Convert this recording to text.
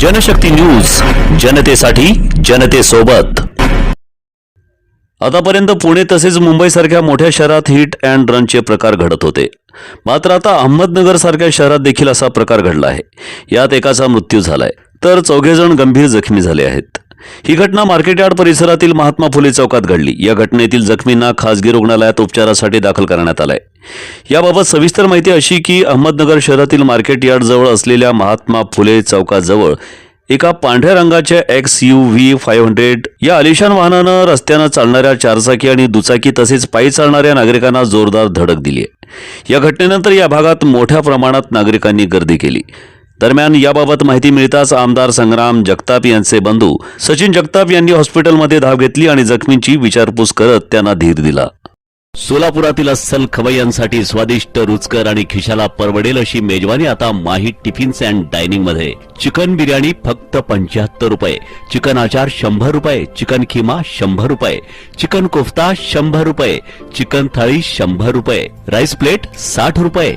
Janshakti news जनतेसाठी जनतेसोबत. आतापर्यंत पुणे तसेच मुंबईसारख्या मोठ्या शहरात हिट अँड रनचे प्रकार घडत होते. मात्र आता अहमदनगर सारख्या शहरात देखील असा प्रकार घडला आहे. यात एकाचा मृत्यू झालाय. तर चौघेजण गंभीर जखमी झाले आहेत. ही घटना मार्केटयार्ड परिसरातील महात्मा फुले चौकात घडली. या घटनेतील जखमींना खासगी रुग्णालयात उपचारासाठी दाखल करण्यात आलंय. याबाबत सविस्तर माहिती अशी की अहमदनगर शहरातील मार्केटयार्ड जवळ असलेल्या महात्मा फुले चौकाजवळ एका पांढऱ्या रंगाच्या X U V five hundred या आलिशान वाहनानं रस्त्यानं चालणाऱ्या चारचाकी आणि दुचाकी तसेच पायी चालणाऱ्या नागरिकांना जोरदार धडक दिली आहे. या घटनेनंतर या भागात मोठ्या प्रमाणात नागरिकांनी गर्दी केली. दरम्यान याबाबत माहिती मिळताच आमदार संग्राम जगताप यांचे बंधू सचिन जगताप यांनी हॉस्पिटलमध्ये धाव घेतली आणि जखमींची विचारपूस करत त्यांना धीर दिला. सोलापुरातील अस्सल खवय्यांसाठी स्वादिष्ट रुचकर आणि खिशाला परवडेल अशी मेजवानी आता माही टिफिन्स अँड डायनिंगमध्ये चिकन बिर्याणी फक्त पंच्याहत्तर रुपये. चिकन आचार शंभर रुपये. चिकन खिमा शंभर रुपये. चिकन कोफ्ता शंभर रुपये. चिकन थाळी शंभर रुपये. राईस प्लेट साठ रुपये.